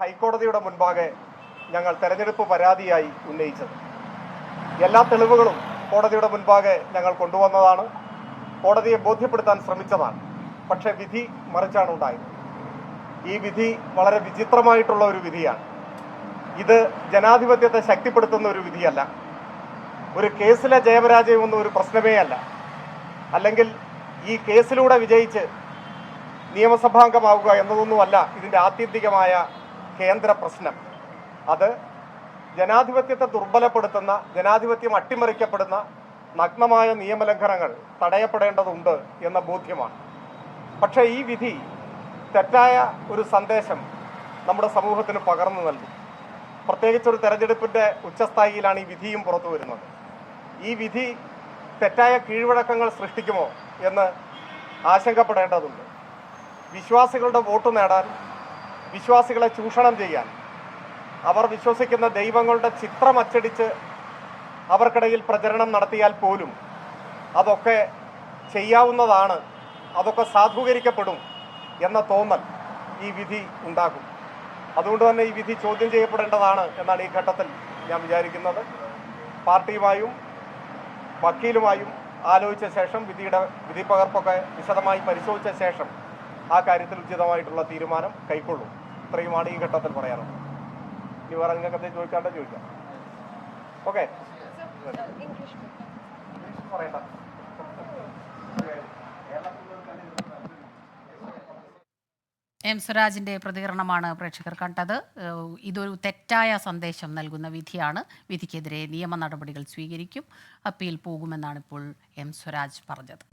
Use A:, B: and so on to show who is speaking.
A: ഹൈക്കോടതിയുടെ മുൻപാകെ ഞങ്ങൾ തെരഞ്ഞെടുപ്പ് പരാതിയായി ഉന്നയിച്ചത്. എല്ലാ തെളിവുകളും കോടതിയുടെ മുൻപാകെ ഞങ്ങൾ കൊണ്ടുവന്നതാണ്. കോടതിയെ ബോധ്യപ്പെടുത്താൻ ശ്രമിച്ചതാണ്. പക്ഷേ വിധി മറിച്ചാണ് ഉണ്ടായത്. ഈ വിധി വളരെ വിചിത്രമായിട്ടുള്ള ഒരു വിധിയാണ്. ഇത് ജനാധിപത്യത്തെ ശക്തിപ്പെടുത്തുന്ന ഒരു വിധിയല്ല. ഒരു കേസിലെ ജയപരാജയമൊന്നും ഒരു പ്രശ്നമേ അല്ല. അല്ലെങ്കിൽ ഈ കേസിലൂടെ വിജയിച്ച് നിയമസഭാംഗമാവുക എന്നതൊന്നുമല്ല ഇതിന്റെ ആത്യന്തികമായ കേന്ദ്ര പ്രശ്നം. അത് ജനാധിപത്യത്തെ ദുർബലപ്പെടുത്തുന്ന ജനാധിപത്യം അട്ടിമറിക്കപ്പെടുന്ന നഗ്നമായ നിയമലംഘനങ്ങൾ തടയപ്പെടേണ്ടതുണ്ട് എന്ന ബോധ്യമാണ്. പക്ഷേ ഈ വിധി തെറ്റായ ഒരു സന്ദേശം നമ്മുടെ സമൂഹത്തിന് പകർന്നു നൽകി. പ്രത്യേകിച്ച് ഒരു തെരഞ്ഞെടുപ്പിന്റെ ഉച്ചസ്ഥായിയിലാണ് ഈ വിധിയും പുറത്തു വരുന്നത്. ഈ വിധി തെറ്റായ കീഴ്വഴക്കങ്ങൾ സൃഷ്ടിക്കുമോ എന്ന് ആശങ്കപ്പെടേണ്ടതുണ്ട്. വിശ്വാസികളുടെ വോട്ട് നേടാൻ വിശ്വാസികളെ ചൂഷണം ചെയ്യാൻ. അവർ വിശ്വസിക്കുന്ന ദൈവങ്ങളുടെ ചിത്രം അച്ചടിച്ച് അവർക്കിടയിൽ പ്രചരണം നടത്തിയാൽ പോലും അതൊക്കെ ചെയ്യാവുന്നതാണ് അതൊക്കെ സാധൂകരിക്കപ്പെടും എന്ന തോന്നൽ ഈ വിധി ഉണ്ടാകും. അതുകൊണ്ട് തന്നെ ഈ വിധി ചോദ്യം ചെയ്യപ്പെടേണ്ടതാണ് എന്നാണ് ഈ ഘട്ടത്തിൽ ഞാൻ വിചാരിക്കുന്നത്. പാർട്ടിയുമായും വക്കീലുമായും ആലോചിച്ച ശേഷം വിധിയുടെ വിധി പകർപ്പൊക്കെ വിശദമായി പരിശോധിച്ച ശേഷം ആ കാര്യത്തിൽ ഉചിതമായിട്ടുള്ള തീരുമാനം കൈക്കൊള്ളും. ഇത്രയുമാണ് ഈ ഘട്ടത്തിൽ പറയാനുള്ളത് ഇനി വേറെ നിങ്ങൾക്ക് ചോദിക്കാണ്ട് ചോദിക്കാം. ഓക്കെ
B: എം സ്വരാജിന്റെ പ്രതികരണമാണ് പ്രേക്ഷകർ കണ്ടത്. ഇതൊരു തെറ്റായ സന്ദേശം നൽകുന്ന വിധിയാണ്. വിധിക്കെതിരെ നിയമ നടപടികൾ സ്വീകരിക്കും. അപ്പീൽ പോകുമെന്നാണ് ഇപ്പോൾ എം സ്വരാജ് പറഞ്ഞത്.